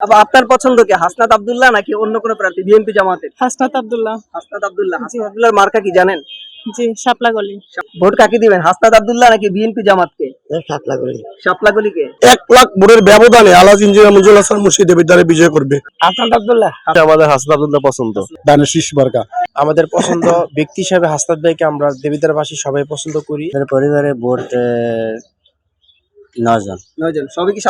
আপনার পছন্দ কি হাসনাত আব্দুল্লাহ নাকি অন্য কোনো প্রার্থী বিএনপি জামাতের? হাসনাত আব্দুল্লাহ। হাসনাত আব্দুল্লাহ। হাসনাত আব্দুল্লাহর মার্কা কি জানেন? জি শাপলা গলি। ভোট কাকে দিবেন হাসনাত আব্দুল্লাহ নাকি বিএনপি জামাতকে? সাপলাগুলি শাপলাগুলিকে এক লাখ ভোটের ব্যবধানে আলাজ ইঞ্জিনিয়ার মঞ্জুর হাসান মুর্শিদ দ্বারে বিজয় করবে। হাসনাত আব্দুল্লাহ? আমাদের হাসান আব্দুল্লাহ পছন্দ। দানের শীষ মার্কা আমাদের পছন্দ ব্যক্তি হিসাবে হাসনাত ভাইকে আমরা দেবিদারবাসী সবাই পছন্দ করি। পরিবারে ভোট নজন সবই কি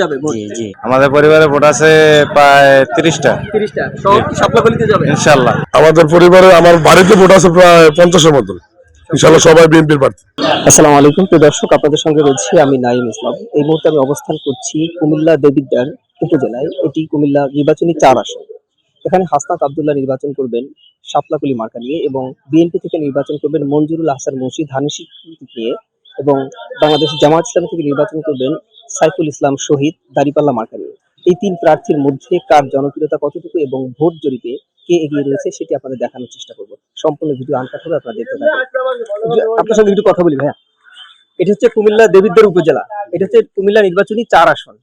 যাবে? জি জি। আমাদের পরিবারে ভোট আছে প্রায় তিরিশটা। তিরিশটা। সব কি শাপলাগুলিতে যাবে? ইনশাল্লাহ আমাদের পরিবারে আমার বাড়িতে ভোট আছে প্রায় পঞ্চাশের মতন। ইনশাল্লাহ সবাই বিএনপির প্রার্থী। আসসালামু আলাইকুম। প্রিয় দর্শক আপনাদের সঙ্গে রয়েছি আমি নাইম ইসলাম। এই মুহূর্তে আমি অবস্থান করছি কুমিল্লা দেবিদ্বার উপজেলায়। এটি কুমিল্লা নির্বাচনী চার আসন। এখানে হাসনাত আব্দুল্লাহ নির্বাচন করবেন শাপলাকুলি মার্কা নিয়ে এবং বিএনপি থেকে নির্বাচন করবেন মঞ্জুরুল হাসান মুর্শিদ হানিসি নিয়ে। এবং বাংলাদেশ জামাত ইসলাম থেকে নির্বাচন করবেন সাইফুল ইসলাম শহীদ দাড়িপাল্লা মার্কা নিয়ে। এই তিন প্রার্থীর মধ্যে কার জনপ্রিয়তা কতটুকু এবং ভোট জরিপে কে এগিয়ে রয়েছে সেটি আপনাদের দেখানোর চেষ্টা করব। সম্পূর্ণ ভিডিও আনকাট হবে আপনারা দেখতে একটু- আপনার সঙ্গে একটু কথা বলি ভাইয়া। এটা হচ্ছে কুমিল্লা দেবিদ্বার উপজেলা। এটা হচ্ছে কুমিল্লা নির্বাচনী চার আসন।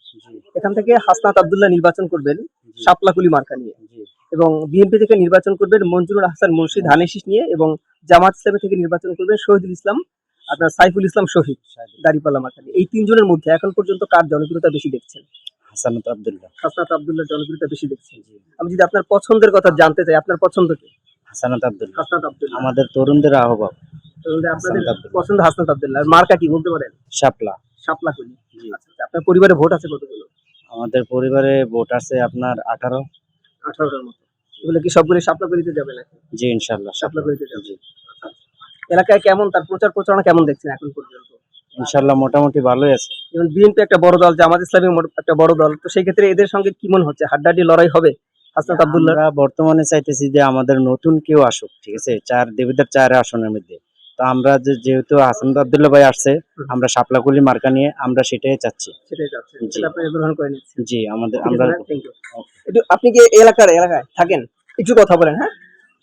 এখান থেকে হাসনাত আব্দুল্লাহ নির্বাচন করবেন শাপলাকুলি মার্কা নিয়ে। এবং বিএনপি থেকে নির্বাচন করবেন মঞ্জুরুল হাসান মুর্শিদ হানিশিস নিয়ে এবং জামাত ইসলামী থেকে নির্বাচন করবেন শহীদুল ইসলাম আপনার সাইফুল ইসলাম শহীদ দাড়িপাল্লা মার্কা এই তিনজনের মধ্যে এখন পর্যন্ত কার জনপ্রিয়তা বেশি দেখছেন? হাসানত আব্দুল্লাহ। হাসনাত আব্দুল্লাহ জনপ্রিয়তা বেশি দেখছেন। আমি যদি আপনার পছন্দের কথা জানতে চাই আপনার পছন্দ কি? হাসানত আব্দুল্লাহ। হাসনাত আব্দুল্লাহ। আমাদের তরুণদের আপনাদের পছন্দ হাসনাত আব্দুল্লাহ। আর মার্কা কি বলতে পারেন? শাপলা। শাপলাকুলি আচ্ছা আচ্ছা। আপনার পরিবারে ভোট আছে কতগুলো? আমাদের পরিবারে ভোট আছে আপনার আঠারো। আঠারোটার মতো। এগুলো কি সবগুলো শাপলাকুলিতে যাবে নাকি? জি ইনশাল্লাহ শাপলাকুলিতে যাবে। এলাকায় কেমন তার প্রচার প্রচারণা কেমন দেখছেন এখন পর্যন্ত? ইনশাল্লাহ মোটামুটি ভালোই আছে। যেমন বিএনপি একটা বড় দল জামাত ইসলামী একটা বড় দল তো সেই ক্ষেত্রে এদের সঙ্গে কি মনে হচ্ছে? হাড্ডাহাড্ডি লড়াই হবে? হাসনাত আব্দুল্লাহ? বর্তমানে চাইতেছি যে আমাদের নতুন কেউ আসুক ঠিক আছে? চার দেবীদের চার আসনের মধ্যে। তো আমরা যেহেতু হাসান আব্দুল্লাহ ভাই আসছে আমরা শাপলাকুলি মার্কা নিয়ে আমরা সেটাই চাচ্ছি। জি। আমাদের আমরা আপনি কি এলাকার এলাকায় থাকেন? কিছু কথা বলেন হ্যাঁ?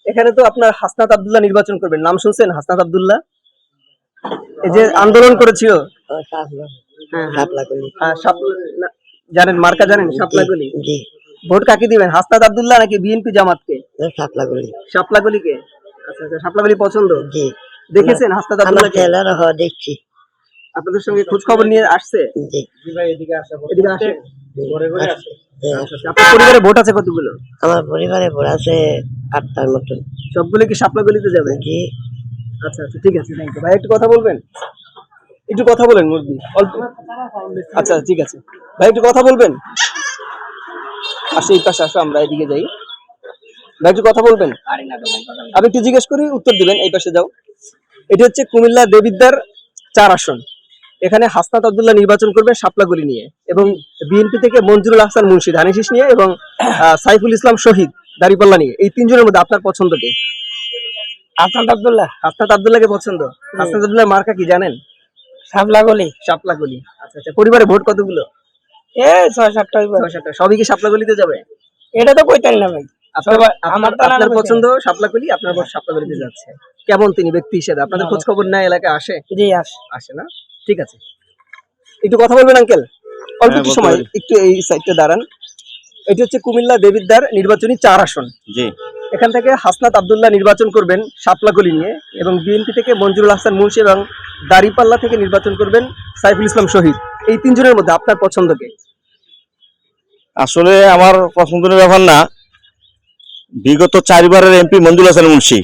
এখানে তো আপনার হাসনাত আব্দুল্লাহ নির্বাচন করবেন। নাম শুনছেন? হাসনাত আব্দুল্লাহ? এই যে আন্দোলন করেছিল। হ্যাঁ, হ্যাঁ। হ্যাঁ, জানেন মার্কা জানেন? শাপলাগুলি? জি। ভোট কাকে দিবেন? হাসনাত আব্দুল্লাহ নাকি বিএনপি জামাতকে? সাপলাকুলি শাপলাগুলিকে? আচ্ছা আচ্ছা শাপলাগুলি পছন্দ? জি। দেখেছেন হাসনাত আব্দুল্লাহকে? ছেলেরা দেখছি। আপনাদের সঙ্গে খোঁজ খবর নিয়ে আসছে? জি। এদিকে আসে। আচ্ছা, আচ্ছা। আপনার পরিবারে ভোট আছে কতগুলো? আমার পরিবারে ভোট আছে আটটার মতন। সবগুলো কি শাপলাগুলিতে যাবে? জি আচ্ছা আচ্ছা ঠিক আছে থ্যাংক ইউ ভাই একটু কথা বলবেন? একটু কথা বলেন মুরগি। অল্প। আচ্ছা ঠিক আছে। ভাই একটু কথা বলবেন? আসো এই পাশে আসো আমরা এদিকে যাই। ভাই একটু কথা বলবেন? আমি একটু জিজ্ঞেস করি উত্তর দিবেন এই পাশে যাও। এটা হচ্ছে কুমিল্লা দেবিদ্দার চার আসন। এখানে হাসনাত আব্দুল্লাহ নির্বাচন করবে শাপলাগুলি নিয়ে এবং বিএনপি থেকে মঞ্জুরুল হাসান মুন্সিদ হানিশিস নিয়ে এবং সাইফুল ইসলাম শহীদ দাড়িপাল্লা নিয়ে। এই তিনজনের মধ্যে আপনার পছন্দ কে? হাসনাত আব্দুল্লাহ। হাসনাত আব্দুল্লাহকে পছন্দ? হাসনাত আব্দুল্লাহ মার্কা কি জানেন? শাপলা গলি। শাপলাগুলি আচ্ছা আচ্ছা পরিবারে ভোট কতগুলো? এ ছয় সাতটা ছয় সাতটা। সবই কি শাপলাগুলিতে যাবে? এটা তো কইতেন না ভাই। আপনার পছন্দ শাপলাগুলি আপনার ভোট শাপলাগুলিতে যাচ্ছে। কেমন তিনি ব্যক্তি হিসেবে? আপনাদের খোঁজ খবর নেয় এলাকায় আসে? জি আস। আসে না? ঠিক আছে। একটু কথা বলবেন আঙ্কেল অল্প হ্যাঁ, একটু সময়। একটু এই সাইডটা দাঁড়ান। এটি হচ্ছে কুমিল্লা দেবিদ্দার নির্বাচনী চার আসন। জি। এখান থেকে হাসনাত আবদুল্লাহ নির্বাচন করবেন শাপলাগুলি নিয়ে এবং বিএনপি থেকে মঞ্জুরুল হাসান মুন্সি এবং দাড়িপাল্লা থেকে নির্বাচন করবেন সাইফুল ইসলাম শহীদ। এই তিনজনের মধ্যে আপনার পছন্দ কে? আসলে আমার পছন্দের ব্যাপার না। বিগত চারবারের এমপি মঞ্জুর হাসান মুন্সি।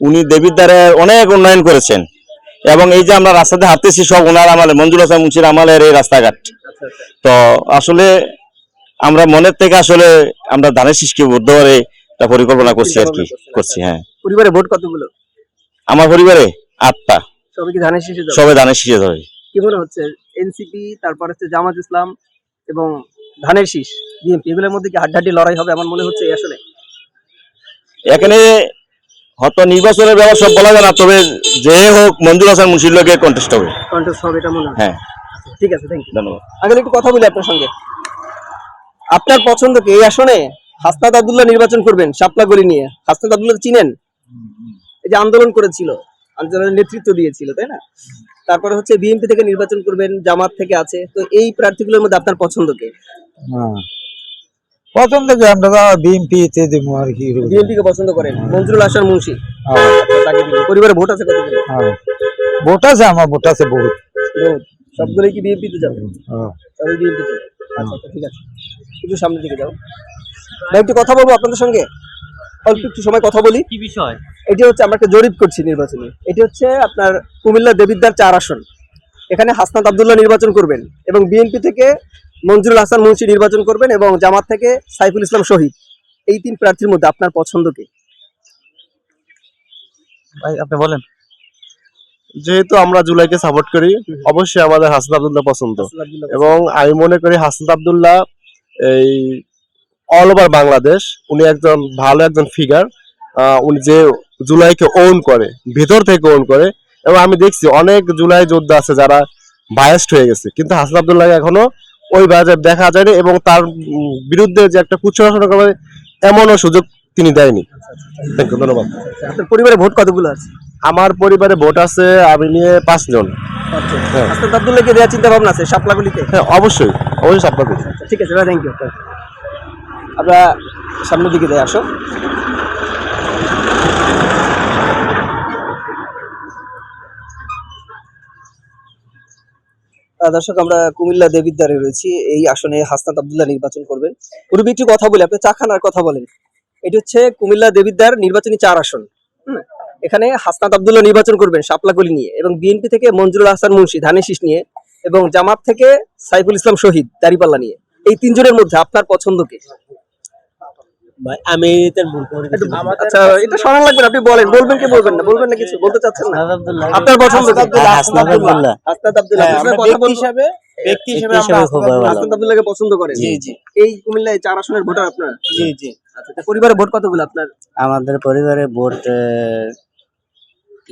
উনি দেবিদ্বারে অনেক উন্নয়ন করেছেন। এবং এই যে আমরা রাস্তাতে হাঁটতেছি সব ওনার আমলে মঞ্জুর হাসান মুন্সির আমলের এই রাস্তাঘাট। তো আসলে আমরা মনের থেকে আসলে আমরা ধানের শীষকে বুদ্ধ করে একটা পরিকল্পনা করছি আর কি করছি হ্যাঁ। পরিবারে ভোট কতগুলো? আমার পরিবারে আটটা। সবাই কি ধানের শীষে সবাই ধানের শীষে ধরে কি মনে হচ্ছে? এনসিপি তারপর হচ্ছে জামাত ইসলাম এবং ধানের শীষ বিএনপি এগুলোর মধ্যে কি হাড্ডাহাড্ডি লড়াই হবে আমার মনে হচ্ছে এই আসলে? এখানে হয়তো নির্বাচনের ব্যাপার সব বলা যায় না তবে যে হোক মঞ্জুর হাসান মুন্সির লোকে কন্টেস্ট হবে। কন্টেস্ট হবে এটা মনে হয়। হ্যাঁ। আচ্ছা, ঠিক আছে থ্যাংক ইউ ধন্যবাদ। আগে একটু কথা বলি আপনার সঙ্গে। আপনার পছন্দ কি? এই আসনে হাসনাত আব্দুল্লাহ নির্বাচন করবেন শাপলাগলি নিয়ে। হাসনাত আব্দুল্লাহ চিনেন? এই যে আন্দোলন করেছিল আন্দোলনের নেতৃত্ব দিয়েছিল তাই না? তারপরে হচ্ছে বিএনপি থেকে নির্বাচন করবেন জামাত থেকে আছে। তো এই প্রার্থীগুলোর মধ্যে আপনার পছন্দ কে? থেকে আমরা তো বিএনপি তে দেবো আর কি বিএনপি কে পছন্দ করেন? মঞ্জুরুল হাসান মুন্সি। হ্যাঁ। পরিবারে ভোট আছে কতগুলো? হ্যাঁ। ভোট আছে আমার ভোট আছে বহুত। সবগুলোই কি বিএনপি তে যাবে? হ্যাঁ। সবই বিএনপি তে? আচ্ছা আচ্ছা, ঠিক আছে। একটু সামনের দিকে যাও। ভাই একটু কথা বলব আপনাদের সঙ্গে? অল্প একটু সময় কথা বলি। কি বিষয়? এটি হচ্ছে আমরা একটা জরিপ করছি নির্বাচনে। এটি হচ্ছে আপনার কুমিল্লা দেবিদ্দার চার আসন। এখানে হাসনাত আবদুল্লাহ নির্বাচন করবেন এবং বিএনপি থেকে মঞ্জুরুল হাসান মুন্সি নির্বাচন করবেন এবং জামাত থেকে সাইফুল ইসলাম শহীদ। এই তিন প্রার্থীর মধ্যে আপনার পছন্দ কে? ভাই আপনি বলেন। যেহেতু আমরা জুলাইকে সাপোর্ট করি অবশ্যই আমাদের হাসান আব্দুল্লাহ পছন্দ। এবং আমি মনে করি হাসান আবদুল্লাহ এই অল ওভার বাংলাদেশ উনি একজন ভালো একজন ফিগার উনি যে জুলাইকে ওন করে ভিতর থেকে ওন করে এবং আমি দেখছি অনেক জুলাই যোদ্ধা আছে যারা বায়াস্ট হয়ে গেছে। কিন্তু হাসান আব্দুল্লাহ এখনও ওই বাজার দেখা যায়নি এবং তার বিরুদ্ধে যে একটা কুচরাচনা করবে এমনও সুযোগ তিনি দেয়নি। ধন্যবাদ। আপনার পরিবারে ভোট কতগুলো আছে? আমার পরিবারে ভোট আছে আমি নিয়ে পাঁচজন। হ্যাঁ। দেওয়ার চিন্তা ভাবনা আছে হ্যাঁ অবশ্যই অবশ্যই সাপোর্ট করি ঠিক আছে থ্যাংক ইউ। আমরা সামনের দিকে যাই আসো। দর্শক, আমরা কুমিল্লা দেবিদ্বারে রয়েছি। এই আসনে হাসনাত আবদুল্লাহ নির্বাচন করবেন। পূর্বে একটু কথা বলি, আপনি চাখানার কথা বলেন। এটি হচ্ছে কুমিল্লা দেবিদ্বার নির্বাচনী চার আসন। এখানে হাসনাত আবদুল্লাহ নির্বাচন করবেন শাপলাগুলি নিয়ে এবং বিএনপি থেকে মঞ্জুরুল হাসান মুন্সি ধানের শীষ নিয়ে এবং জামাত থেকে সাইফুল ইসলাম শহীদ দারিপাল্লা নিয়ে। এই তিনজনের মধ্যে আপনার পছন্দ কে আমি একটু- আচ্ছা এটা শোনা লাগবে আপনি বলেন বলবেন কি বলবেন না? বলবেন না কিছু বলতে চাচ্ছেন না। আপনার পছন্দ কে? হাসনাত আবদুল্লাহ। আপনার কথা হিসাবে ব্যক্তি হিসেবে খুব ভালো। হাসনাত পছন্দ করেন। জি, জি। এই কুমিল্লায় চার আসনের ভোটার আপনার? জি জি। আচ্ছা পরিবারে ভোট কতগুলো আপনার? আমাদের পরিবারে ভোট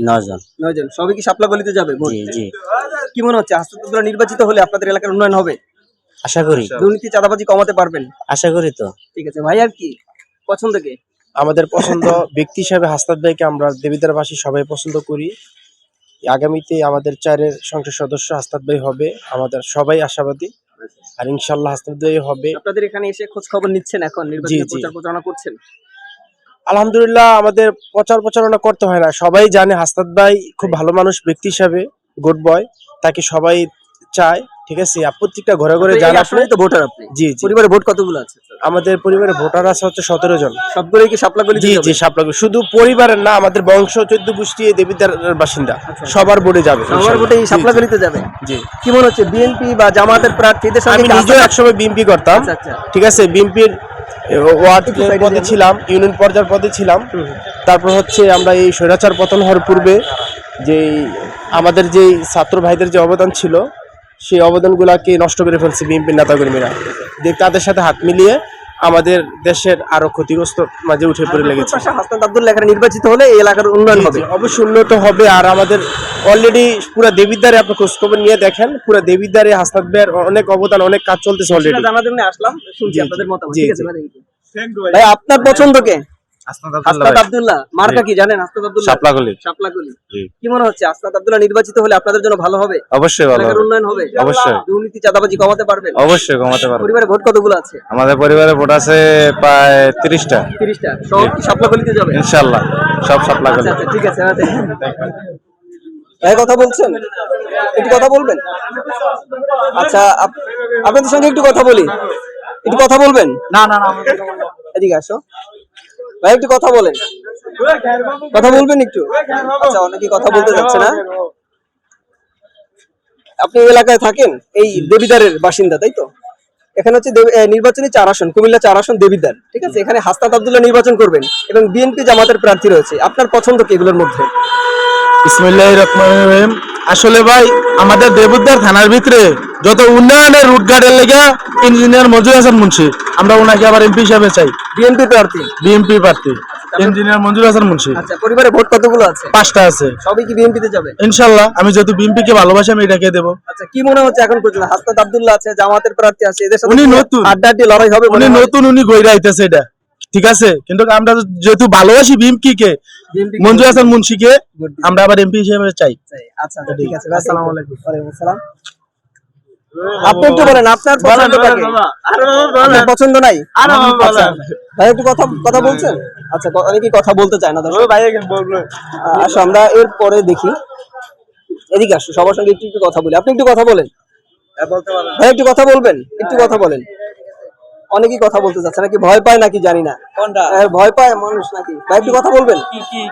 নজন নয়জন সবই কি শাপলা গলিতে যাবে ভোট? জি জি। কি মনে হচ্ছে আবদুল্লাহ নির্বাচিত হলে আপনাদের এলাকার উন্নয়ন হবে? আশা করি। দুর্নীতি চাঁদাবাজি কমাতে পারবেন? আশা করি তো। ঠিক আছে ভাই আর কি? পছন্দ কে? আমাদের পছন্দ ব্যক্তি হিসাবে হাসনাত ভাইকে আমরা দেবিদারবাসী সবাই পছন্দ করি। আগামীতে আমাদের চারের সংসদ সদস্য হাসনাত ভাই হবে আমাদের সবাই আশাবাদী। আর ইনশাল্লাহ হাসনাত ভাই হবে। আপনাদের এখানে এসে খোঁজ খবর নিচ্ছেন এখন নির্বাচনী। প্রচার প্রচারণা করছেন? আলহামদুলিল্লাহ আমাদের প্রচার প্রচারণা করতে হয় না। সবাই জানে হাসনাত ভাই খুব ভালো মানুষ ব্যক্তি হিসাবে গুড বয় তাকে সবাই চায়। ঠিক আছে প্রত্যেকটা ঘরে ঘরে যান আপনি। তো ভোটার আপনি? জি জি। পরিবারে ভোট কতগুলো আছে আমাদের পরিবারে ভোটার আছে হচ্ছে সতেরো জন। সবগুলোই কি শাপলা গলিতে জি? জি সাপলাগুলো। শুধু পরিবারের না আমাদের বংশ চোদ্দ গোষ্ঠী দেবিদার বাসিন্দা সবার বোর্ডে যাবে। সবার। ভোটে এই জি, গলিতে যাবে? জি। কি মনে হচ্ছে বিএনপি বা জামাতের প্রার্থীদের সঙ্গে আমি নিজেও একসময় বিএমপি করতাম। আচ্ছা আচ্ছা। ঠিক আছে বিএমপির ওয়ার্ড পদে ছিলাম ইউনিয়ন পর্যায়ের পদে ছিলাম। তারপর হচ্ছে আমরা এই স্বৈরাচার পতন হওয়ার পূর্বে যে আমাদের যে ছাত্র ভাইদের যে অবদান ছিল সেই অবদানগুলাকে নষ্ট করে ফেলছে বিএনপির নেতাকর্মীরা। যে তাদের সাথে হাত মিলিয়ে আমাদের দেশের আরও ক্ষতিগ্রস্ত মাঝে উঠে পড়ে লেগেছে। প্রত্যাশা আব্দুল্লাহ এখানে নির্বাচিত হলে এই এলাকার উন্নয়ন হবে। অবশ্যই উন্নত হবে। আর আমাদের অলরেডি পুরো দেবিদ্বারে আপনি খোঁজখবর নিয়ে দেখেন পুরো দেবিদ্বারে হাসনাত ভাইয়ের অনেক অবদান অনেক কাজ চলতেছে অলরেডি জানার জন্য আসলাম শুনছি। আপনাদের মতামত। ঠিক আছে ভাই, ভাই। আপনার পছন্দ কে? আব্দুল্লাহ মার্কা কি জানেন হাসনাত আব্দুল্লাহ? শাপলাগুলি শাপলাগুলি কি মনে হচ্ছে আব্দুল্লাহ নির্বাচিত হলে আপনাদের জন্য ভালো হবে? অবশ্যই ভালো উন্নয়ন হবে। অবশ্যই। দুর্নীতি চাঁদাবাজি কমাতে পারবেন। অবশ্যই কমাতে পরিবারে ভোট কতগুলো আছে? আমাদের পরিবারে ভোট আছে প্রায় তিরিশটা। তিরিশটা। সব কি যাবে? ইনশাল্লাহ সব শাপলাগুলি আচ্ছা আচ্ছা ঠিক আছে হ্যাঁ, ভাই কথা বলছেন? একটু কথা বলবেন? আচ্ছা আপ- আপনাদের সঙ্গে একটু কথা বলি। একটু কথা বলবেন? না না না এদিকে আসো। ভাই, একটু কথা বলেন। কথা বলবেন একটু? আচ্ছা অনেকে কথা বলতে যাচ্ছে না। আপনি এলাকায় থাকেন? এই দেবিদারের বাসিন্দা, তাই তো? এখানে হচ্ছে নির্বাচনী চার আসন, কুমিল্লা চার আসন দেবিদার ঠিক আছে? এখানে হাস্তাত আব্দুল্লাহ নির্বাচন করবেন এবং বিএনপি জামাতের প্রার্থী রয়েছে। আপনার পছন্দ কি এগুলোর মধ্যে? ইসমিল্লাহ রহমান রহিম। আসলে ভাই আমাদের দেবুদ্দার থানার ভিতরে যত উন্নয়নের রুট গার্ডের লেগে ইঞ্জিনিয়ার মজুর হাসান মুন্সি আমরা ওনাকে আবার এমপি হিসাবে চাই। বিএনপি প্রার্থী? বিএমপি প্রার্থী। ইঞ্জিনিয়ার মঞ্জুর হাসান মুন্সি। আচ্ছা পরিবারে ভোট কতগুলো আছে? পাঁচটা আছে। সবই কি বিএনপিতে যাবে? ইনশাল্লাহ আমি যেহেতু বিএমপি কে ভালোবাসি আমি এটাকে দেবো। আচ্ছা কি মনে হচ্ছে এখন পর্যন্ত? হাসনাত আব্দুল্লাহ আছে জামাতের প্রার্থী আছে এদের সাথে উনি নতুন। আড্ডাআড্ডি লড়াই হবে উনি নতুন উনি গইরা আইতেছে এটা। ঠিক আছে? কিন্তু আমরা যেহেতু ভালোবাসি বিএমপি কে মঞ্জুর হাসান মুন্সিকে আমরা আবার এমপি হিসেবে চাই। আচ্ছা আচ্ছা ঠিক আছে আসসালামু আলাইকুম। ওয়ালাইকুম আসসালাম। আপনি একটু বলেন আপনার পছন্দ পছন্দ নাই? আচ্ছা, ভাই একটু কথা কথা বলছেন? আচ্ছা অনেকেই কথা বলতে চায় না দর্শক। আসো আমরা এর পরে দেখি। এদিকে আসো সবার সঙ্গে একটু একটু কথা বলি। আপনি একটু কথা বলেন। ভাই একটু কথা বলবেন একটু কথা বলেন। অনেকেই কথা বলতে চাচ্ছে নাকি ভয় পায় নাকি জানি না। ভয় পায় মানুষ নাকি? ভাই একটু কথা বলবেন?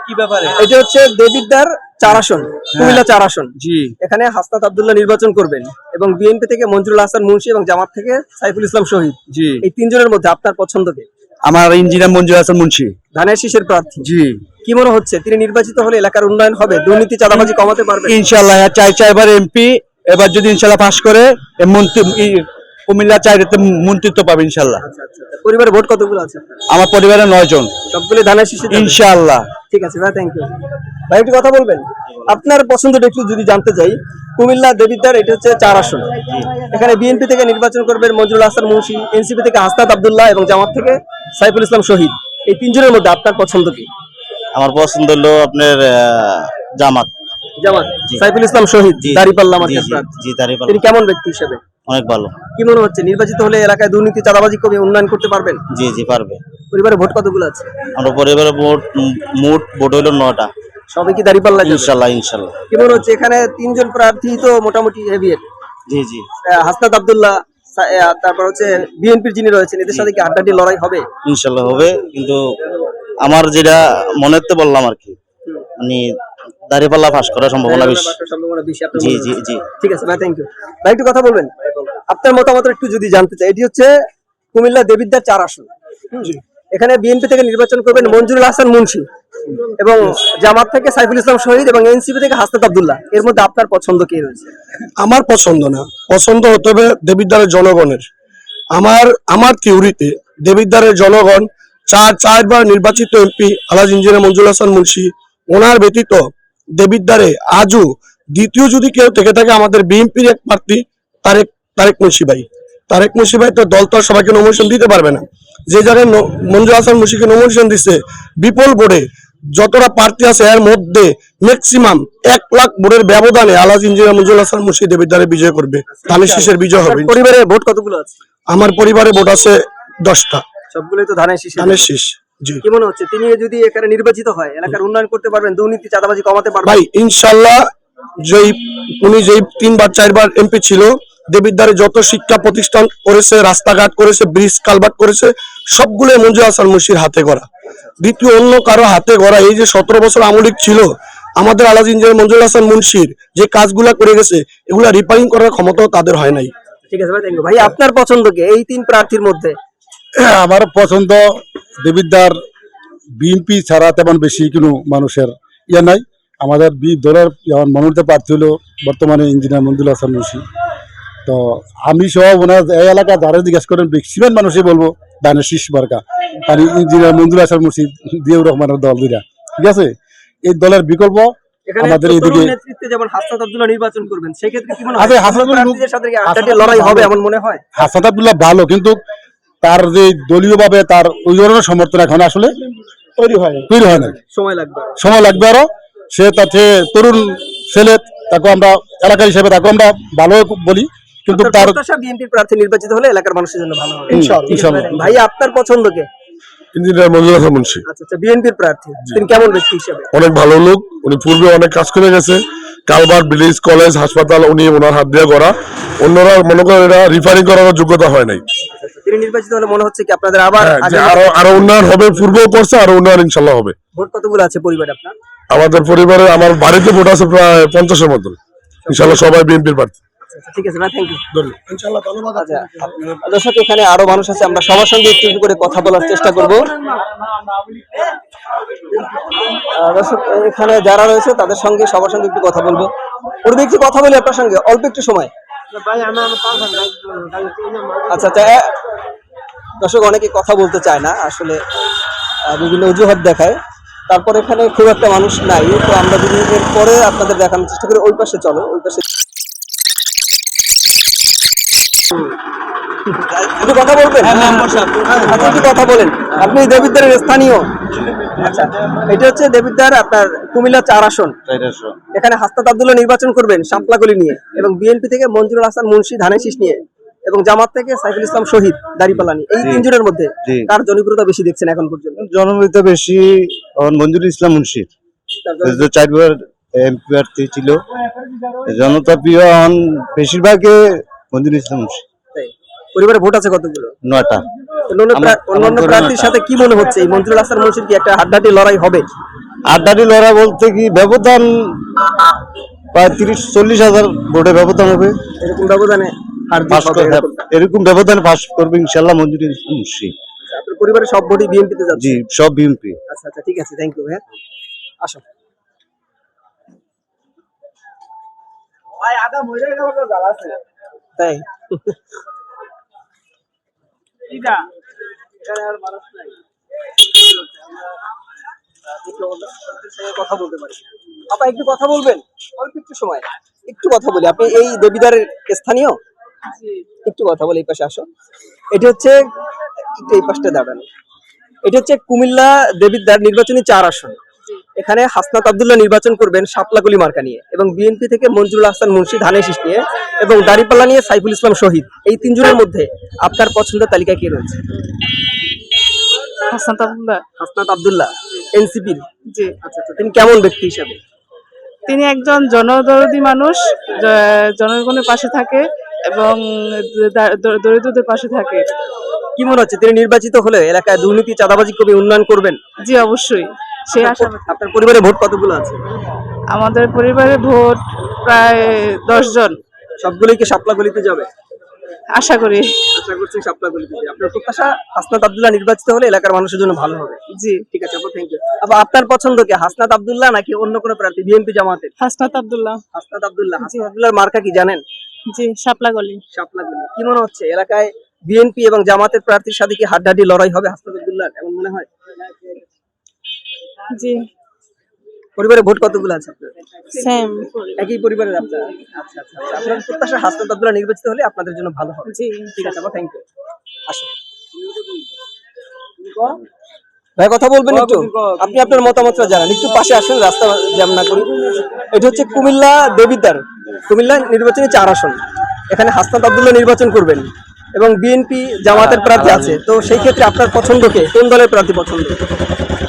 কি ব্যাপারে? এটা হচ্ছে দেবিদ্দার চার আসন কুমিল্লা চার আসন। জি। এখানে হাসনাত আব্দুল্লাহ নির্বাচন করবেন এবং বিএনপি থেকে মঞ্জুরুল হাসান মুন্সি এবং জামাত থেকে সাইফুল ইসলাম শহীদ। জি। এই তিনজনের মধ্যে আপনার পছন্দ কে আমার ইঞ্জিনিয়ার মঞ্জুর হাসান মুন্সি। ধানের শীষের প্রার্থী। জি। কি মনে হচ্ছে তিনি নির্বাচিত হলে এলাকার উন্নয়ন হবে? দুর্নীতি চাঁদাবাজি কমাতে পারবে ইনশাল্লাহ চাই চাইবার এমপি এবার যদি ইনশাল্লাহ পাশ করে মন্ত্রী কুমিল্লা চাইতে মন্ত্রিত্ব পাবে ইনশাল্লাহ। আচ্ছা আচ্ছা। পরিবারে ভোট কতগুলো আছে আমার পরিবারে নয় জন সবগুলো ধানের শীষে ইনশাল্লাহ। ঠিক আছে ভাই থ্যাংক ইউ ভাই একটু কথা বলবেন? আপনার পছন্দটা একটু যদি জানতে চাই কুমিল্লা দেবিদ্দার এটা হচ্ছে চার আসন। এখানে বিএনপি থেকে নির্বাচন করবেন মঞ্জুরুল হাসান মুন্সি এনসিপি থেকে হাসনাত আবদুল্লাহ এবং জামাত থেকে সাইফুল ইসলাম শহীদ। এই তিনজনের মধ্যে আপনার পছন্দ কি? আমার পছন্দ হলো আপনার জামাত। জামাত সাইফুল ইসলাম শহীদ দাঁড়িপাল্লা মার্কেট জি প্রার্থী তিনি কেমন ব্যক্তি হিসেবে? অনেক ভালো। কি মনে হচ্ছে নির্বাচিত হলে এলাকায় দুর্নীতি চাঁদাবাজি কমে উন্নয়ন করতে পারবেন? জি জি পারবে। পরিবারে ভোট কতগুলো আছে? আমার পরিবারের ভোট মোট ভোট হইল নটা সবাই কি দাঁড়িপাল্লা? ইনশাল্লাহ ইনশাল্লাহ। কি মনে হচ্ছে এখানে তিনজন প্রার্থী তো মোটামুটি হেভিয়েট জি জি। হাসনাত আব্দুল্লাহ তারপর হচ্ছে বিএনপির যিনি রয়েছেন এদের সাথে কি হাড্ডাহাড্ডি লড়াই হবে? ইনশাল্লাহ হবে কিন্তু আমার যেটা মনে হতে বললাম আর কি মানে দাঁড়িপাল্লা ফাঁস করার সম্ভাবনা বেশি। সম্ভাবনা বেশি আপনার জি জি জি। ঠিক আছে ভাই থ্যাংক ইউ ভাই একটু কথা বলবেন? আপনার মতামত একটু যদি জানতে চাই এটি হচ্ছে কুমিল্লা দেবিদ্দার চার আসন। এখানে বিএনপি থেকে নির্বাচন করবেন মঞ্জুরুল হাসান মুন্সি এবং জামাত থেকে সাইফুল ইসলাম শহীদ এবং এনসিপি থেকে হাসনাত আব্দুল্লাহ। এর মধ্যে আপনার পছন্দ কে রয়েছে? আমার পছন্দ না। পছন্দ হতে হবে দেবিদ্বারের জনগণের। আমার আমার থিওরিতে দেবিদ্বারের জনগণ চার চারবার নির্বাচিত এমপি আলাজ ইঞ্জিনিয়ার মঞ্জুর হাসান মুন্সি ওনার ব্যতীত দেবিদ্বারে আজও দ্বিতীয় যদি কেউ থেকে থাকে আমাদের বিএনপির এক প্রার্থী তারেক তারেক মুন্সি ভাই তারেক মুন্সি ভাই তো দল তো সবাইকে নমিনেশন দিতে পারবে না। যে জায়গায় মঞ্জুর হাসান মুন্সিকে নমিনেশন দিচ্ছে বিপুল বোর্ডে যতটা প্রার্থী আছে এর মধ্যে ম্যাক্সিমাম এক লাখ ভোটের ব্যবধানে আলাজ ইঞ্জিনিয়ার মঞ্জুর হাসান মুন্সি দেবিদ্বারে বিজয় করবে। ধানের শীষের বিজয় হবে। পরিবারে ভোট কতগুলো আছে? আমার পরিবারে ভোট আছে দশটা। সবগুলোই তো ধানের শীষে ধানের শীষ। কি মনে হচ্ছে? তিনি যদি এখানে নির্বাচিত হয় এলাকার উন্নয়ন করতে পারবেন দুর্নীতি চাঁদাবাজি কমাতে পারবেন? ভাই ইনশাল্লাহ যেই উনি যেই তিনবার চারবার এমপি ছিল দেবিদ্বারে যত শিক্ষা প্রতিষ্ঠান করেছে রাস্তাঘাট করেছে ব্রিজ কালভার্ট করেছে সবগুলো মঞ্জুর হাসান মুন্সির হাতে করা দ্বিতীয় অন্য কারও হাতে গড়া এই যে সতেরো বছর আমলিক ছিল আমাদের আলাজ ইঞ্জিনিয়ার মঞ্জুর হাসান মুন্সির যে কাজগুলা করে গেছে এগুলা রিপেয়ারিং করার ক্ষমতাও তাদের হয় নাই। ঠিক আছে ভাই থ্যাংক ইউ ভাই আপনার পছন্দ কে? এই তিন প্রার্থীর মধ্যে আমার পছন্দ দেবিদ্দার বিএনপি ছাড়া তেমন বেশি কোনো মানুষের ইয়ে নাই। আমাদের বি দলের যেমন মনোনীত প্রার্থী হলো বর্তমানে ইঞ্জিনিয়ার মঞ্জুল হাসান মুন্সি। তো আমি সহ ওনার এই এলাকা যারা জিজ্ঞেস করেন ম্যাক্সিমাম মানুষই বলব দানের শীষ বারকা মানে ইঞ্জিনিয়ার মঞ্জুল হাসান মুন্সি জিয়াউর রহমানের দল দুইটা। ঠিক আছে? এই দলের বিকল্প আমাদের তো এইদিকে- তরুণ নেতৃত্বে যেমন হাসনাত আব্দুল্লাহ নির্বাচন করবেন সেক্ষেত্রে কি হয়? আচ্ছা, মনে হয়? হাসান আব্দুল্লাহ ভালো কিন্তু তার যে দলীয় ভাবে তার ওই ধরনের সমর্থন এখন আসলে তৈরি হয়। তৈরি হয় না। সময় লাগবে সময় লাগবে আরও। সে তাতে তরুণ ছেলে তাকে আমরা এলাকা হিসেবে তাকে আমরা ভালো বলি কিন্তু তার বিএনপির প্রার্থী নির্বাচিত হলে এলাকার মানুষের জন্য ভালো হবে। ইনশাআল্লাহ, ভাই। আপনার পছন্দ কে? ইঞ্জিনিয়ার মঞ্জুর হাসান মুন্সি। আচ্ছা আচ্ছা বিএনপির প্রার্থী। তিনি কেমন ব্যক্তি হিসেবে? অনেক ভালো লোক উনি পূর্বে অনেক কাজ করে গেছে। কালবার ব্রিজ কলেজ হাসপাতাল উনি ওনার হাত দিয়ে করা অন্যরা মনে করেন এরা রিফারিং করার যোগ্যতা হয় নাই। তিনি নির্বাচিত হলে মনে হচ্ছে কি আপনাদের আবার হ্যাঁ, আরও আরও উন্নয়ন হবে পূর্বেও করছে আরও উন্নয়ন ইনশাল্লাহ হবে। ভোট কতগুলো আছে পরিবারে আপনার? আমাদের পরিবারে আমার বাড়িতে ভোট আছে প্রায় পঞ্চাশের মতন। ইনশাল্লাহ সবাই বিএনপির প্রার্থী। ঠিক আছে ভাই থ্যাংক ইউ ধন্যবাদ। আচ্ছা দর্শক এখানে আরও মানুষ আছে আমরা সবার সঙ্গে একটু একটু করে কথা বলার চেষ্টা করব। দর্শক এখানে যারা রয়েছে তাদের সঙ্গে সবার সঙ্গে একটু কথা বলব। পূর্বে একটু কথা বলি আপনার সঙ্গে অল্প একটু সময়। আচ্ছা আচ্ছা দর্শক অনেকে কথা বলতে চায় না আসলে বিভিন্ন অজুহাত দেখায়। তারপর এখানে খুব একটা মানুষ নাই তো আমরা যদি এর পরে আপনাদের দেখানোর চেষ্টা করি ওই পাশে চলো ওই পাশে একটু কথা বলবেন? আচ্ছা একটু কথা বলেন। আপনি দেবিদ্বারের স্থানীয়। আচ্ছা এটা হচ্ছে দেবিদ্বার আপনার কুমিল্লা চার আসন। এখানে হাসনাত আব্দুল্লাহ নির্বাচন করবেন শাপলাগুলি নিয়ে এবং বিএনপি থেকে মঞ্জুরুল হাসান মুন্সি ধানের শীষ নিয়ে এবং জামাত থেকে সাইফুল ইসলাম শহীদ দাঁড়িপাল্লা নিয়ে। এই তিনজনের মধ্যে। কার জনপ্রিয়তা বেশি দেখছেন এখন পর্যন্ত? জনপ্রিয়তা বেশি মঞ্জুর ইসলাম মুন্সির। চারবার এমপি প্রার্থী ছিল। জনতা প্রিয় হন বেশিরভাগই মঞ্জুর ইসলাম পরিবারে ভোট আছে কতগুলো? নয়টা। অন্যান্য প্রার্থীর সাথে কি মনে হচ্ছে? এই মঞ্জুরুল হাসান মুন্সির কি একটা হাড্ডাহাড্ডি লড়াই হবে? আড্ডাটি লড়া বলতে কি ব্যবধান প্রায় তিরিশ চল্লিশ হাজার ভোটে ব্যবধান হবে। এরকম ব্যবধানে এরকম। ব্যবধান পাস করবে ইনশাল্লাহ মঞ্জুর ইসলাম মুন্সি আচ্ছা, পরিবারের সব ভোটই বিএনপিতে যাচ্ছে? জি সব বিএনপি। আচ্ছা আচ্ছা ঠিক আছে থ্যাংক ইউ ভাইয়া। আসো। তাই এখানে আর মানুষ নাই কথা বলতে পারি আপা একটু কথা বলবেন? অল্প একটু সময়। একটু কথা বলি। আপনি এই দেবিদারের স্থানীয়? একটু কথা বলি এই পাশে আসো। এটা হচ্ছে এই পাশটা দাঁড়ানো। এটা হচ্ছে কুমিল্লা দেবিদ্বার নির্বাচনী চার আসন। এখানে হাসনাত আব্দুল্লাহ নির্বাচন করবেন শাপলাগুলি মার্কা নিয়ে এবং বিএনপি থেকে মঞ্জুরুল হাসান মুন্সি ধানের শীষ নিয়ে এবং দাড়িপাল্লা নিয়ে সাইফুল ইসলাম শহীদ। এই তিনজনের মধ্যে আপনার পছন্দের তালিকায় কে রয়েছে? হাসনাত আব্দুল্লাহ। হাসনাত আব্দুল্লাহ এনসিপির জি। আচ্ছা আচ্ছা তিনি কেমন ব্যক্তি হিসাবে? তিনি একজন জনদরদি মানুষ জনগণের পাশে থাকে এবং দরিদ্রদের পাশে থাকে। কি মনে হচ্ছে তিনি নির্বাচিত হলে এলাকায় দুর্নীতি চাঁদাবাজি কবি উন্নয়ন করবেন? জি অবশ্যই। সেই আশা আপনার পরিবারে ভোট কতগুলো আছে? আমাদের পরিবারে ভোট প্রায় দশ জন। সবগুলোই কি শাপলাগুলিতে যাবে? আশা করি। আশা করছি শাপলাগুলিতে যাবে। আপনার প্রত্যাশা হাসনাত আব্দুল্লাহ নির্বাচিত হলে এলাকার মানুষের জন্য ভালো হবে। জি। ঠিক আছে আপু থ্যাংক ইউ আবার আপনার পছন্দ কি হাসনাত আব্দুল্লাহ নাকি অন্য কোনো প্রার্থী বিএনপি জামাতের? হাসনাত আব্দুল্লাহ। হাসনাত আব্দুল্লাহ। হাসনাত আব্দুল্লাহর মার্কা কি জানেন? জি শাপলা গলি। শাপলাগুলি কি মনে হচ্ছে এলাকায় বিএনপি এবং জামাতের প্রার্থীর সাথে কি হাড্ডাহাড্ডি লড়াই হবে হাসনাত আব্দুল্লাহ এমন মনে হয়? জি। পরিবারে ভোট কতগুলো আছে সেম একই পরিবারের আপনার? আচ্ছা আচ্ছা আচ্ছা। আপনার প্রত্যাশা হাসনাত আব্দুল্লাহ নির্বাচিত হলে আপনাদের জন্য ভালো হবে। জি। ঠিক আছে থ্যাংক ইউ আসো। ভাই কথা বলবেন একটু? আপনি আপনার মতামতটা জানান। একটু পাশে আসেন রাস্তা জ্যাম না করি। এটা হচ্ছে কুমিল্লা দেবিদ্বার। কুমিল্লা নির্বাচনী চার আসন। এখানে হাসনাত আব্দুল্লাহ নির্বাচন করবেন। এবং বিএনপি জামাতের প্রার্থী আছে। তো সেই ক্ষেত্রে আপনার পছন্দ কে? কোন দলের প্রার্থী পছন্দ?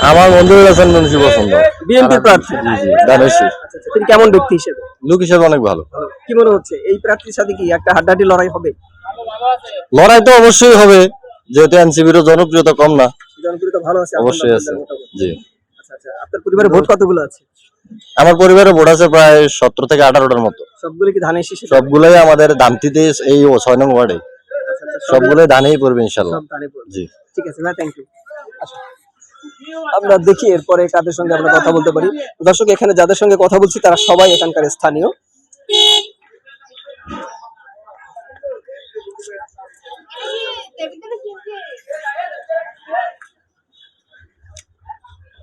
আমার মঞ্জুর হাসান মুন্সি পছন্দ। বিএনপির প্রার্থী। আচ্ছা, আচ্ছা, তিনি কেমন ব্যক্তি হিসেবে? লোক হিসেবে অনেক ভালো। কি মনে হচ্ছে? এই প্রার্থীর সাথে কি একটা হাড্ডাহাড্ডি লড়াই হবে? লড়াই তো অবশ্যই হবে যেহেতু এনসিবির জনপ্রিয়তা কম না। জনপ্রিয়তা ভালো আছে অবশ্যই আছে। জি। আচ্ছা আপনার পরিবারে ভোট কতগুলো আছে? আমার পরিবারে ভোট আছে প্রায় সতেরো থেকে আঠারোটার মতো। সবগুলো কি ধানের শীষে সবগুলোই আমাদের দামতিতে এই ছয় নং ওয়ার্ডে। আচ্ছা, আচ্ছা, সব- সবগুলোই ধানেই পড়বে। ইনশাল্লাহ। জি। ঠিক আছে ভাই থ্যাংক ইউ আমরা দেখি এরপরে কাদের সঙ্গে আমরা কথা বলতে পারি। দর্শক এখানে যাদের সঙ্গে কথা বলছি তারা সবাই এখানকার স্থানীয়।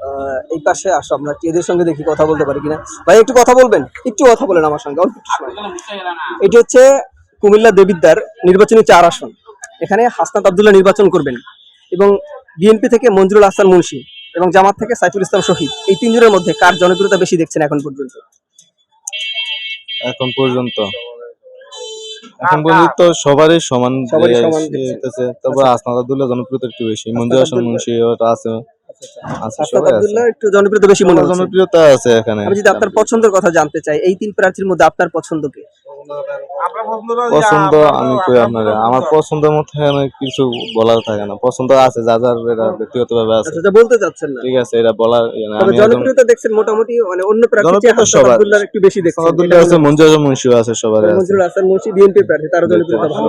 আহ, এই পাশে আসো আমরা এদের সঙ্গে দেখি কথা বলতে পারি কিনা? ভাই একটু কথা বলবেন? একটু কথা বলেন আমার সঙ্গে অল্প একটু সময়। এটি হচ্ছে কুমিল্লা দেবিদ্বার নির্বাচনী চার আসন। এখানে হাসনাত আবদুল্লাহ নির্বাচন করবেন এবং বিএনপি থেকে মঞ্জুরুল হাসান মুন্সি এবং জামাত থেকে সাইফুল ইসলাম শহীদ। এই তিনজনের মধ্যে কার জনপ্রিয়তা বেশি দেখছেন এখন পর্যন্ত? এখন পর্যন্ত। এখন পর্যন্ত সবারই সমান ইয়ে। তবে আসনাদ আব্দুল্লাহ জনপ্রিয়তা একটু বেশি। মঞ্জুর হাসান মুন্সি আছে। আছে হাসনাত সবাই আছে। আব্দুল্লাহ একটু জনপ্রিয়তা বেশি মনে জনপ্রিয়তা আছে এখানে। আমি যদি আপনার পছন্দের কথা জানতে চাই এই তিন প্রার্থীর মধ্যে আপনার পছন্দ কে? পছন্দ আমি কই আপনার আমার পছন্দের মধ্যে কিছু বলার থাকে না। পছন্দ আছে যা যার এটা ব্যক্তিগত ভাবে আছে। আচ্ছা বলতে চাচ্ছেন না। ঠিক আছে এটা বলার ইয়ে আমি জনপ্রিয়তা দেখছেন মোটামুটি মানে অন্য প্রার্থী। আব্দুল্লাহর একটু বেশি দেখছেন। আব্দুল্লাহ আছে মঞ্জুর মুন্সিও আছে সবার আছে। মঞ্জুরুল হাসান মুন্সি বিএনপি প্রার্থী তার জনপ্রিয়তা ভালো।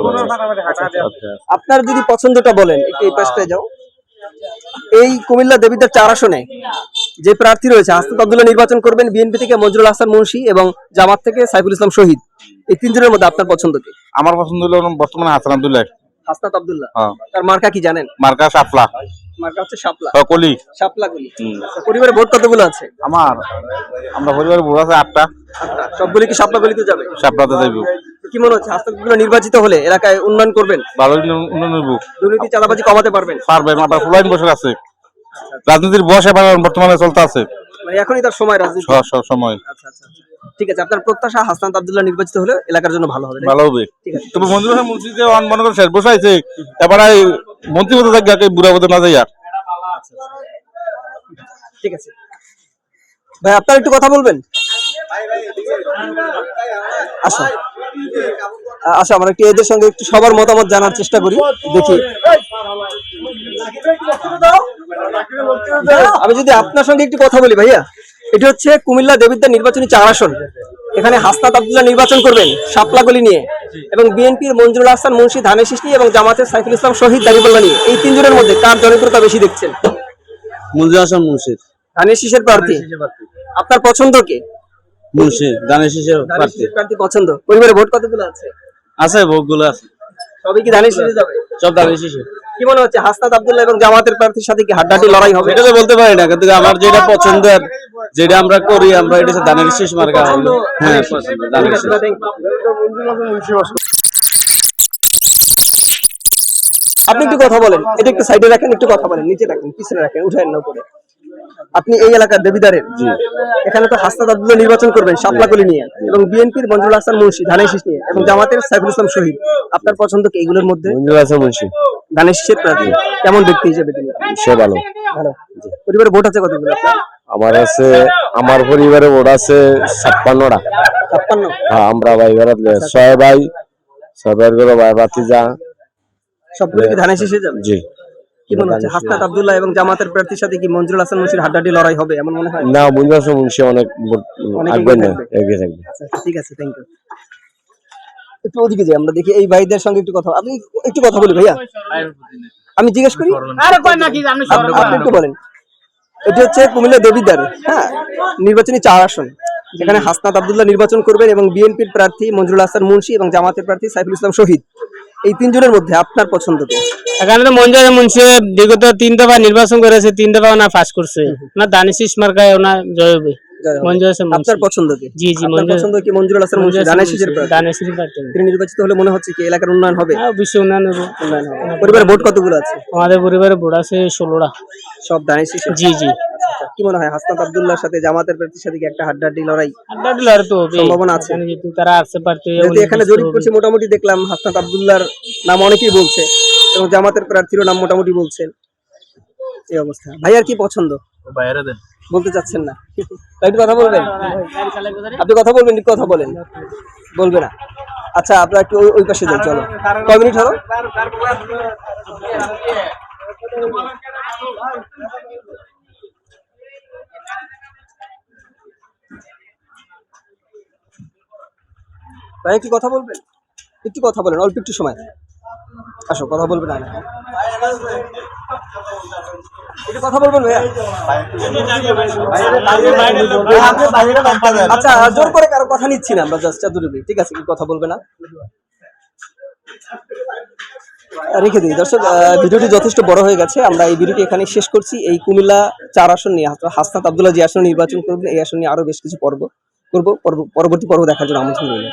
আপনার যদি পছন্দটা বলেন একটু এই পাশটায় যাও। এই কুমিল্লা দেবিদ্বার চার আসনে যে প্রার্থী রয়েছে হাসনাত আব্দুল্লাহ নির্বাচন করবেন বিএনপি থেকে মজরুল হাসান মুন্সি এবং জামাত থেকে সাইফুল ইসলাম শহীদ। এই তিনজনের মধ্যে আপনার পছন্দ কি? আমার পছন্দ হলো বর্তমানে হাসান আব্দুল্লাহ। হাসনাত আব্দুল্লাহ। হ্যাঁ। তার মার্কা কি জানেন? মার্কা সাফলা মার্কা হচ্ছে শাপলা। কলি। শাপলা গুলি পরিবারে ভোট কতগুলো আছে? আমার আমরা পরিবারের বুড়ো আছে আটটা। সবগুলি কি শাপলা গুলিতে যাবে? সাপলাতে যাইব। কি মনে হচ্ছে? আব্দুল্লাহ নির্বাচিত হলে এলাকায় উন্নয়ন করবেন? ভালো উন্নয়ন হইব দুর্নীতি চাঁদাবাজি কমাতে পারবেন? পারবে মাথা ফুলাইন বসে আছে। রাজনীতির বয়স এবার বর্তমানে চলতে আছে। মানে এখনই তার সময় রাজনীতি? সময়। আচ্ছা আচ্ছা আচ্ছা। ঠিক আছে আপনার প্রত্যাশা হাসান আব্দুল্লাহ নির্বাচিত হলে এলাকার জন্য ভালো হবে ভালো হবে। তবে মন্দির মুন্সি যে মনে করে শেষ বসাইছে এবারে মন্ত্রী পদে থাকবে বুড়া পদে না যাই আর। ঠিক আছে। ভাই আপনার একটু কথা বলবেন? আসো আসো আমরা একটু এদের সঙ্গে একটু সবার মতামত জানার চেষ্টা করি দেখি। আমি যদি আপনার সঙ্গে একটু কথা বলি ভাইয়া এটি হচ্ছে কুমিল্লা দেবিদ্বার নির্বাচনী চার আসন। এখানে হাসনাত আব্দুল্লাহ নির্বাচন করবেন শাপলাগলি নিয়ে এবং বিএনপির মঞ্জুরুল হাসান মুন্সি ধানের নিয়ে এবং জামাতের সাইফুল ইসলাম শহীদ দাবিবুল্লাহ নিয়ে। এই তিনজনের মধ্যে কার জনপ্রিয়তা বেশি দেখছেন? মঞ্জুর হাসান মুন্সির। ধানের শীষের প্রার্থী। আপনার পছন্দ কে? মুন্সি শীষের ধানের প্রার্থী। পছন্দ। পরিবারে ভোট কতগুলো আছে? আছে ভোগগুলো আছে। সবই কি শীষে যাবে? সব শীষে কি মনে হচ্ছে হাসনাত আব্দুল্লাহ এবং জামাতের প্রার্থীর সাথে কি লড়াই হবে? এটা তো বলতে পারি না কিন্তু আমার যেটা পছন্দের যেটা আমরা করি আমরা এটা শীষ মার্কা। হ্যাঁ পছন্দ, শীষ আপনি একটু কথা বলেন এটা একটু সাইডে রাখেন একটু কথা বলেন নিচে রাখেন পিছনে রাখেন উঠায়েন না উপরে। আপনি এই এলাকার দেবিদারের। এখানে তো হাসনাত আব্দুল্লাহ নির্বাচন করবেন শাপলাকলি নিয়ে। এবং বিএনপির মঞ্জুর হাসান মুন্সি ধানের শীষ নিয়ে এবং জামাতের সাইফুল ইসলাম শহীদ। আপনার পছন্দ কি এগুলোর মধ্যে? মঞ্জুর হাসান মুন্সি। ধানের শীষের প্রার্থী। কেমন ব্যক্তি হিসেবে তিনি? সে ভালো। ভালো। পরিবারে ভোট আছে কতগুলো আপনার? আমার আছে আমার পরিবারে ভোট আছে ছাপ্পান্নটা। ছাপ্পান্ন? হ্যাঁ, আমরা ভাই বেড়াত ছয় ভাই ছয় ভাই সবগুলো কি ধানের শীষে যাবে? জি। কি মনে হচ্ছে? হাসনাত আব্দুল্লাহ এবং জামাতের প্রার্থীর সাথে কি মঞ্জুরুল হাসান মুন্সির হাড্ডাহাড্ডি লড়াই হবে এমন মনে হয়? না মঞ্জুর হাসান মুন্সি অনেক ভোট না এগিয়ে থাকবে। এগিয়ে থাকবে। আচ্ছা আচ্ছা, ঠিক আছে থ্যাংক ইউ একটু ওদিকে যাই আমরা দেখি এই ভাইদের সঙ্গে একটু কথা আপনি একটু কথা বলি ভাইয়া। আমি জিজ্ঞেস করি? আপ- আপনি একটু বলেন। এটা হচ্ছে কুমিল্লা দেবিদ্বার হ্যাঁ? নির্বাচনী চার আসন যেখানে হাসনাত আবদুল্লাহ নির্বাচন করবেন এবং বিএনপির প্রার্থী মঞ্জুরুল হাসান মুন্সি এবং জামাতের প্রার্থী সাইফুল ইসলাম শহীদ। এই তিনজনের মধ্যে আপনার পছন্দ কে? এখানে তো মঞ্জুর মুন্সি বিগত তিন দফা নির্বাচন করেছে তিন দফা ওনা পাস করছে। না দানিশিস মার্কায় ওনা জয় হবে। আপনার পছন্দ কে? জি জি মঞ্জুর পছন্দ কি হাসান মুন্সি তিনি নির্বাচিত হলে মনে হচ্ছে কি এলাকার উন্নয়ন হবে? হ্যাঁ বিশ্ব উন্নয়ন হবে। উন্নয়ন হবে। পরিবারের ভোট কতগুলো আছে? আমাদের পরিবারে বুড়া আছে ষোলোটা। সব দানের জি জি। কি মনে হয় হাসনাত আব্দুল্লাহর সাথে জামাতের প্রার্থীর সাথে কি একটা হাড্ডাহাড্ডি লড়াই? আড্ডা লড়াই তো হবে সম্ভাবনা আছে। যেহেতু তারা আসতে পারতো যেহেতু এখানে জরিপ করছে মোটামুটি দেখলাম হাসনাত আব্দুল্লাহর নাম অনেকেই বলছে এবং জামাতের প্রার্থীরও নাম মোটামুটি বলছেন এই অবস্থা। ভাইয়ার কি পছন্দ? বাইরে দেন। বলতে চাচ্ছেন না। তাই একটু কথা বলবেন? আপনি কথা বলবেন কথা বলেন। বলবে না। আচ্ছা আপনারা একটু ওই- ওই পাশে যাই চলো। কয় মিনিট হলো? ভাই একটু কথা বলবেন? একটু কথা বলেন, অল্প একটু সময় আসো, কথা বলবেন না একটু। কথা বলবেন ভাইয়া? আচ্ছা জোর করে কারও কথা নিচ্ছি না আমরা, জাস্ট ঠিক আছে কি কথা বলবে না। রেখে দিই। দর্শক ভিডিওটি যথেষ্ট বড় হয়ে গেছে। আমরা এই ভিডিওটি এখানে শেষ করছি। এই কুমিল্লা চার আসন নিয়ে হাসনাত আব্দুল্লাহ যে আসন নির্বাচন করবেন, এই আসন নিয়ে আরও বেশ কিছু পর্ব করব। পর্ব- পরবর্তী পর্ব দেখার জন্য আমন্ত্রণ রইল।